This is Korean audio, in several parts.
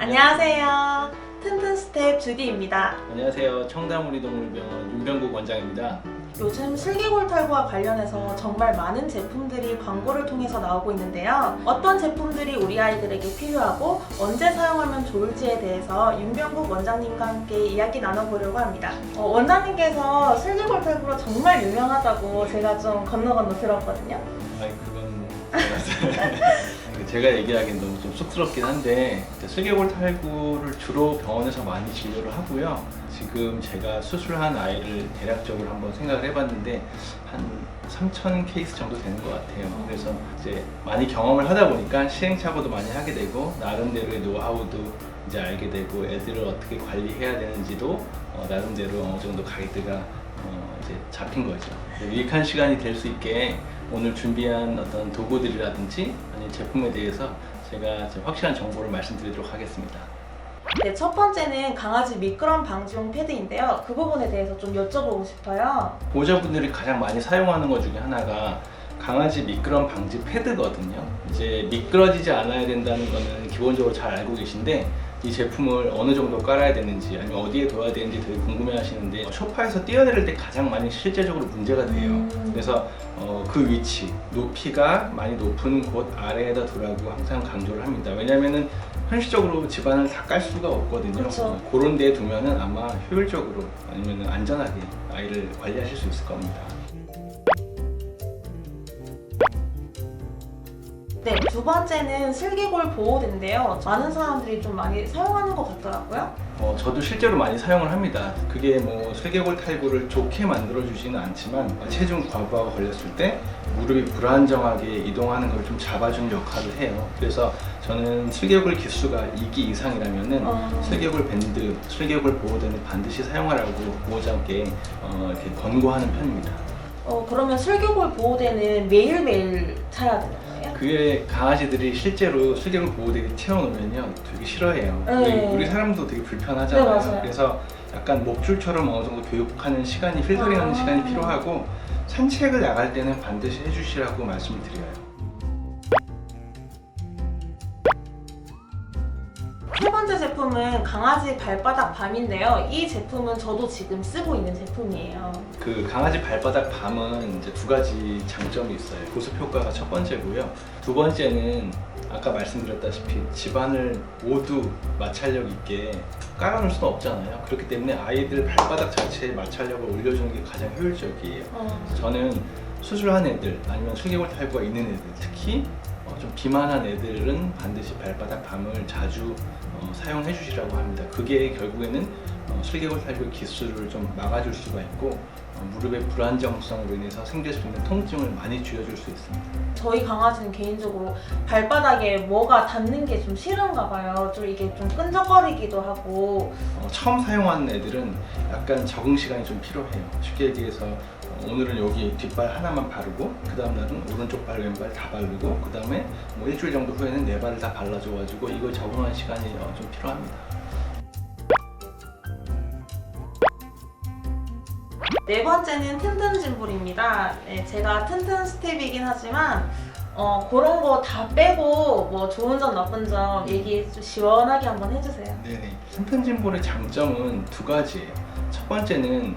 안녕하세요. 튼튼 스텝 주디입니다. 안녕하세요. 청담우리동물병원 윤병국 원장입니다. 요즘 슬개골 탈구와 관련해서 정말 많은 제품들이 광고를 통해서 나오고 있는데요. 어떤 제품들이 우리 아이들에게 필요하고 언제 사용하면 좋을지에 대해서 윤병국 원장님과 함께 이야기 나눠보려고 합니다. 어, 원장님께서 슬개골 탈구로 정말 유명하다고 제가 좀 건너 건너 들었거든요. 아니 그건 제가 얘기하기엔 너무 좀 쑥스럽긴 한데 슬개골 탈구를 주로 병원에서 많이 진료를 하고요. 지금 제가 수술한 아이를 대략적으로 한번 생각을 해봤는데 한 3천 케이스 정도 되는 것 같아요. 그래서 이제 많이 경험을 하다 보니까 시행착오도 많이 하게 되고 나름대로의 노하우도 이제 알게 되고 애들을 어떻게 관리해야 되는지도 어, 나름대로 어느 정도 가이드가 어, 이제 잡힌 거죠. 유익한 시간이 될 수 있게 오늘 준비한 어떤 도구들이라든지 아니 제품에 대해서 제가 확실한 정보를 말씀드리도록 하겠습니다. 네, 첫 번째는 강아지 미끄럼 방지용 패드인데요. 그 부분에 대해서 좀 여쭤보고 싶어요. 보호자분들이 가장 많이 사용하는 것 중에 하나가 강아지 미끄럼 방지 패드거든요. 이제 미끄러지지 않아야 된다는 거는 기본적으로 잘 알고 계신데 이 제품을 어느 정도 깔아야 되는지 아니면 어디에 둬야 되는지 되게 궁금해 하시는데 소파에서 뛰어내릴 때 가장 많이 실제적으로 문제가 돼요. 음. 그래서 어, 그 위치, 높이가 많이 높은 곳 아래에다 두라고 항상 강조를 합니다. 왜냐면은 현실적으로 집안을 다 깔 수가 없거든요. 그쵸. 어, 그런 데에 두면은 아마 효율적으로 아니면 안전하게 아이를 관리하실 수 있을 겁니다. 네, 두 번째는 슬개골 보호대인데요. 많은 사람들이 좀 많이 사용하는 것 같더라고요. 어, 저도 실제로 많이 사용을 합니다. 그게 뭐 슬개골 탈구를 좋게 만들어주지는 않지만 체중 과부하가 걸렸을 때 무릎이 불안정하게 이동하는 걸 좀 잡아주는 역할을 해요. 그래서 저는 슬개골 기수가 2기 이상이라면은 어. 슬개골 밴드, 슬개골 보호대는 반드시 사용하라고 보호자께 어, 이렇게 권고하는 편입니다. 어, 그러면 슬개골 보호대는 매일매일 차야 거예요? 그게 강아지들이 실제로 슬개골 보호대를 채워놓으면요 되게 싫어해요. 네. 우리, 우리 사람도 되게 불편하잖아요. 네, 맞아요. 그래서 약간 목줄처럼 어느 정도 교육하는 시간이 필터링하는 아. 시간이 필요하고 산책을 나갈 때는 반드시 해주시라고 말씀을 드려요. 제품은 강아지 발바닥 밤인데요. 이 제품은 저도 지금 쓰고 있는 제품이에요. 그 강아지 발바닥 밤은 이제 두 가지 장점이 있어요. 보습 효과가 첫 번째고요. 두 번째는 아까 말씀드렸다시피 집안을 모두 마찰력 있게 깔아놓을 수는 없잖아요. 그렇기 때문에 아이들 발바닥 자체에 마찰력을 올려주는 게 가장 효율적이에요. 어, 저는 수술한 애들 아니면 슬개골 탈구가 있는 애들 특히 어, 좀 비만한 애들은 반드시 발바닥 밤을 자주 어, 사용해 주시라고 합니다. 그게 결국에는 어, 슬개골 탈구 기술을 좀 막아줄 수가 있고 어, 무릎의 불안정성으로 인해서 생길 수 있는 통증을 많이 줄여줄 수 있습니다. 저희 강아지는 개인적으로 발바닥에 뭐가 닿는 게 좀 싫은가 봐요. 좀 이게 좀 끈적거리기도 하고. 어, 처음 사용하는 애들은 약간 적응 시간이 좀 필요해요. 쉽게 얘기해서 어, 오늘은 여기 뒷발 하나만 바르고 그 다음 날은 오른쪽 발 왼발 다 바르고 그 다음에 뭐 일주일 정도 후에는 네 발을 다 발라줘 가지고 이걸 적응하는 시간이 어, 좀 필요합니다. 네 번째는 튼튼 짐볼입니다. 네, 제가 튼튼 스텝이긴 하지만 어, 그런 거 다 빼고 뭐 좋은 점 나쁜 점 얘기 좀 시원하게 한번 해주세요. 네네. 선텐진볼의 장점은 두 가지예요. 첫 번째는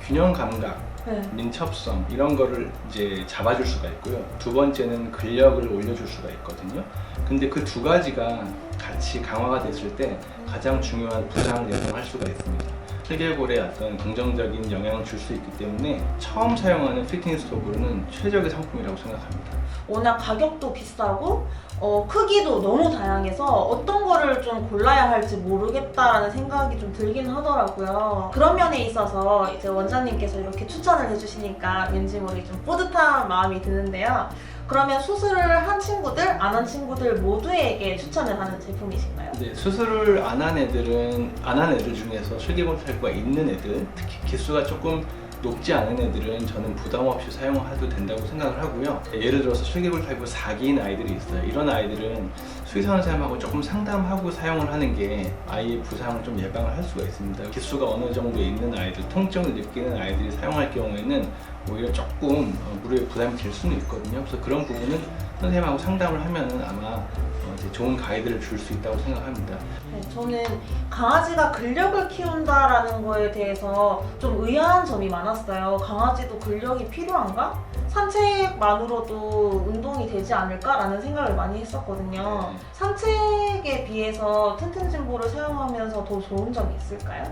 균형 감각, 네. 민첩성 이런 거를 이제 잡아줄 수가 있고요. 두 번째는 근력을 올려줄 수가 있거든요. 근데 그 두 가지가 같이 강화가 됐을 때 가장 중요한 부상을 예방할 수가 있습니다. 슬개골에 어떤 긍정적인 영향을 줄 수 있기 때문에 처음 사용하는 피트니스 도구는 최적의 상품이라고 생각합니다. 워낙 가격도 비싸고 어, 크기도 너무 다양해서 어떤 거를 좀 골라야 할지 모르겠다라는 생각이 좀 들긴 하더라고요. 그런 면에 있어서 이제 원장님께서 이렇게 추천을 해주시니까 왠지 모르게 좀 뿌듯한 마음이 드는데요. 그러면 수술을 한 친구들, 안 한 친구들 모두에게 추천을 하는 제품이신가요? 네, 수술을 안 한 애들은 안 한 애들 중에서 슬개골 탈구가 있는 애들, 특히 기수가 조금 높지 않은 애들은 저는 부담 없이 사용해도 된다고 생각을 하고요. 예를 들어서 슬개골 탈구 4기인 아이들이 있어요. 이런 아이들은 수의사 선생님하고 조금 상담하고 사용을 하는 게 아이의 부상을 좀 예방을 할 수가 있습니다. 기수가 어느 정도 있는 아이들, 통증을 느끼는 아이들이 사용할 경우에는 오히려 조금 어, 무릎에 부담이 될 수는 있거든요. 그래서 그런 부분은 선생님하고 상담을 하면은 아마 어, 이제 좋은 가이드를 줄 수 있다고 생각합니다. 네, 저는 강아지가 근력을 키운다라는 거에 대해서 좀 의아한 점이 많았어요. 강아지도 근력이 필요한가? 산책만으로도 운동이 되지 않을까라는 생각을 많이 했었거든요. 네. 산책에 비해서 튼튼진보를 사용하면서 더 좋은 점이 있을까요?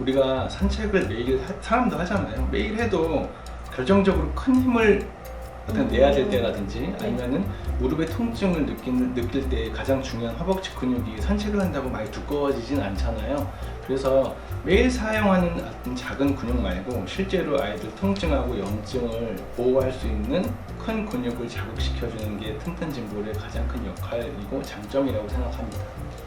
우리가 산책을 매일 하- 사람도 하잖아요. 매일 해도 결정적으로 큰 힘을 어떤 내야 될 음. 때라든지 아니면은 무릎의 통증을 느끼는, 느낄 때 가장 중요한 허벅지 근육이 산책을 한다고 많이 두꺼워지진 않잖아요. 그래서 매일 사용하는 어떤 작은 근육 말고 실제로 아이들 통증하고 염증을 보호할 수 있는 큰 근육을 자극시켜주는 게 튼튼 진볼의 가장 큰 역할이고 장점이라고 생각합니다.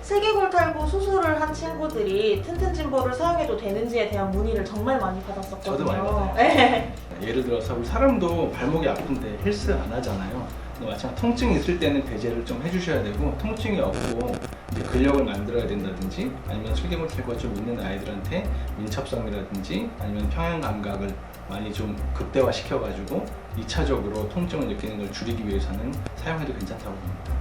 슬개골 탈구 수술을 한 친구들이 튼튼진보를 사용해도 되는지에 대한 문의를 정말 많이 받았었거든요. 저도 많이 받아요. 네. 예를 들어서 우리 사람도 발목이 아픈데 헬스 안 하잖아요. 근데 마찬가지 통증이 있을 때는 배제를 좀 해주셔야 되고 통증이 없고 이제 근력을 만들어야 된다든지 아니면 슬개골 탈구가 좀 있는 아이들한테 민첩성이라든지 아니면 평형 감각을 많이 좀 극대화 시켜가지고 2차적으로 통증을 느끼는 걸 줄이기 위해서는 사용해도 괜찮다고 봅니다.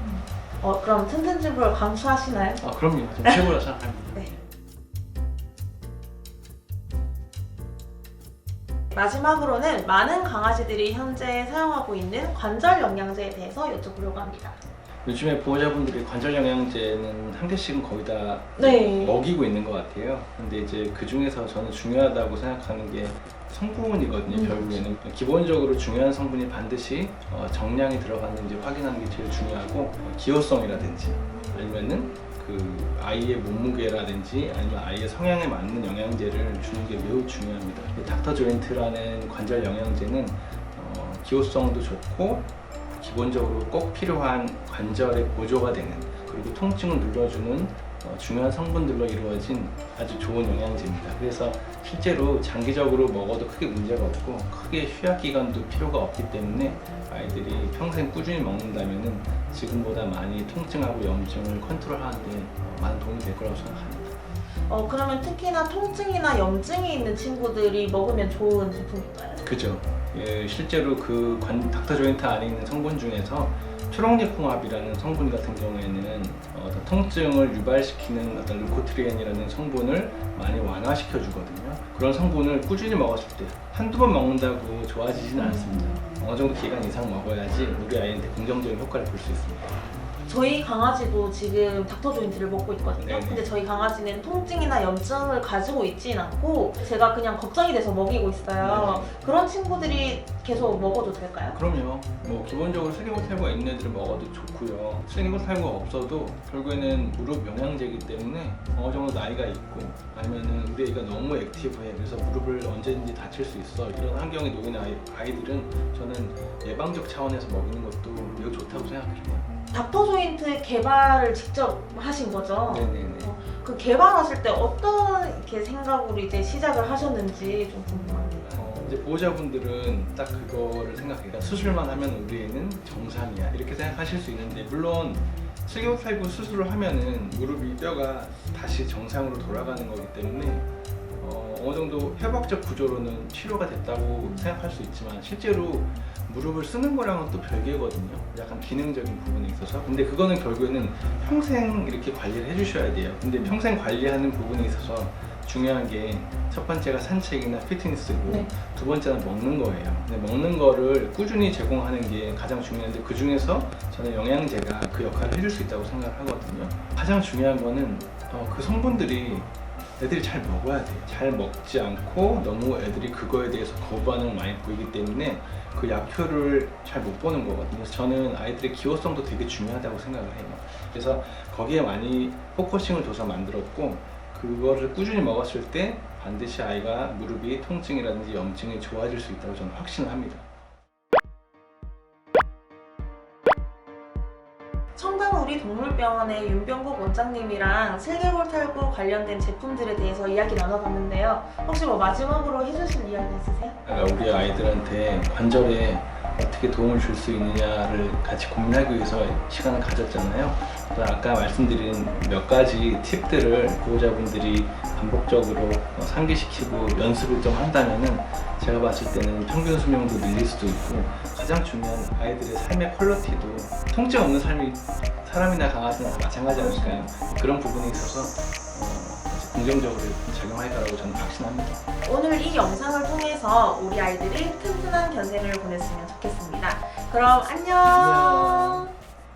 어, 그럼 튼튼진보를 강추하시나요? 아 그럼요. 좀 최고라 생각합니다. 네. 마지막으로는 많은 강아지들이 현재 사용하고 있는 관절 영양제에 대해서 여쭤보려고 합니다. 요즘에 보호자분들이 관절 영양제는 한 개씩은 거의 다 네. 먹이고 있는 것 같아요. 근데 이제 그 중에서 저는 중요하다고 생각하는 게 성분이거든요. 음. 결국에는 기본적으로 중요한 성분이 반드시 어, 정량이 들어갔는지 확인하는 게 제일 중요하고 어, 기호성이라든지 아니면은 그 아이의 몸무게라든지 아니면 아이의 성향에 맞는 영양제를 주는 게 매우 중요합니다. 닥터 조인트라는 관절 영양제는 어, 기호성도 좋고 기본적으로 꼭 필요한 관절의 보조가 되는 그리고 통증을 눌러주는 어, 중요한 성분들로 이루어진 아주 좋은 영양제입니다. 그래서 실제로 장기적으로 먹어도 크게 문제가 없고 크게 휴약 기간도 필요가 없기 때문에 아이들이 평생 꾸준히 먹는다면은 지금보다 많이 통증하고 염증을 컨트롤하는데 어, 많은 도움이 될 거라고 생각합니다. 어, 그러면 특히나 통증이나 염증이 있는 친구들이 먹으면 좋은 제품인가요? 그죠. 예, 실제로 그 관, 닥터 조인트 안에 있는 성분 중에서 초록잎홍합이라는 성분 같은 경우에는 어, 떤 통증을 유발시키는 어떤 루코트리엔이라는 성분을 많이 완화시켜 주거든요. 그런 성분을 꾸준히 먹었을 때 한두 번 먹는다고 좋아지지는 않습니다. 어느 정도 기간 이상 먹어야지 우리 아이한테 긍정적인 효과를 볼 수 있습니다. 저희 강아지도 지금 닥터 조인트를 먹고 있거든요. 네네. 근데 저희 강아지는 통증이나 염증을 가지고 있진 않고 제가 그냥 걱정이 돼서 먹이고 있어요. 그런 친구들이 계속 먹어도 될까요? 그럼요. 뭐 기본적으로 슬개골 탈구가 있는 애들은 먹어도 좋고요. 슬개골 탈구가 없어도 결국에는 무릎 영양제이기 때문에 어느 정도 나이가 있고 아니면은 우리 애가 너무 액티브해 그래서 무릎을 언제든지 다칠 수 있어 이런 환경에 놓인 아이, 아이들은 저는 예방적 차원에서 먹이는 것도 매우 좋다고 생각해요. 닥터 조인트 개발을 직접 하신 거죠? 네네네. 그 개발하실 때 어떤 이렇게 생각으로 이제 시작을 하셨는지 좀 궁금합니다. 어, 이제 보호자분들은 딱 그거를 생각해요. 그러니까 수술만 하면 우리 애는 정상이야 이렇게 생각하실 수 있는데 물론 슬개골 탈구 수술을 하면은 무릎이 뼈가 다시 정상으로 돌아가는 거기 때문에 어, 어느 정도 협약적 구조로는 치료가 됐다고 생각할 수 있지만 실제로 무릎을 쓰는 거랑은 또 별개거든요. 약간 기능적인 부분에 있어서. 근데 그거는 결국에는 평생 이렇게 관리를 해주셔야 돼요. 근데 평생 관리하는 부분에 있어서 중요한 게 첫 번째가 산책이나 피트니스고 네. 두 번째는 먹는 거예요. 근데 먹는 거를 꾸준히 제공하는 게 가장 중요한데 그 중에서 저는 영양제가 그 역할을 해줄 수 있다고 생각을 하거든요. 가장 중요한 거는 어, 그 성분들이 애들이 잘 먹어야 돼요. 잘 먹지 않고 너무 애들이 그거에 대해서 거부 반응을 많이 보이기 때문에 그 약효를 잘 못 보는 거거든요. 그래서 저는 아이들의 기호성도 되게 중요하다고 생각을 해요. 그래서 거기에 많이 포커싱을 둬서 만들었고 그거를 꾸준히 먹었을 때 반드시 아이가 무릎이 통증이라든지 염증이 좋아질 수 있다고 저는 확신을 합니다. 청담 우리 동물병원의 윤병국 원장님이랑 슬개골 탈구 관련된 제품들에 대해서 이야기 나눠봤는데요. 혹시 뭐 마지막으로 해주실 이야기 있으세요? 그러니까 우리 아이들한테 관절에 어떻게 도움을 줄 수 있느냐를 같이 고민하기 위해서 시간을 가졌잖아요. 또 아까 말씀드린 몇 가지 팁들을 보호자분들이 반복적으로 어, 상기시키고 연습을 좀 한다면은 제가 봤을 때는 평균 수명도 늘릴 수도 있고 가장 중요한 아이들의 삶의 퀄리티도 통증 없는 삶이 사람이나 강아지나 다 마찬가지 아닐까요? 그런 부분에 있어서 어, 긍정적으로 작용할 거라고 저는 확신합니다. 오늘 이 영상을 통해서 우리 아이들이 튼튼한 견생을 보냈으면 좋겠습니다. 그럼 안녕.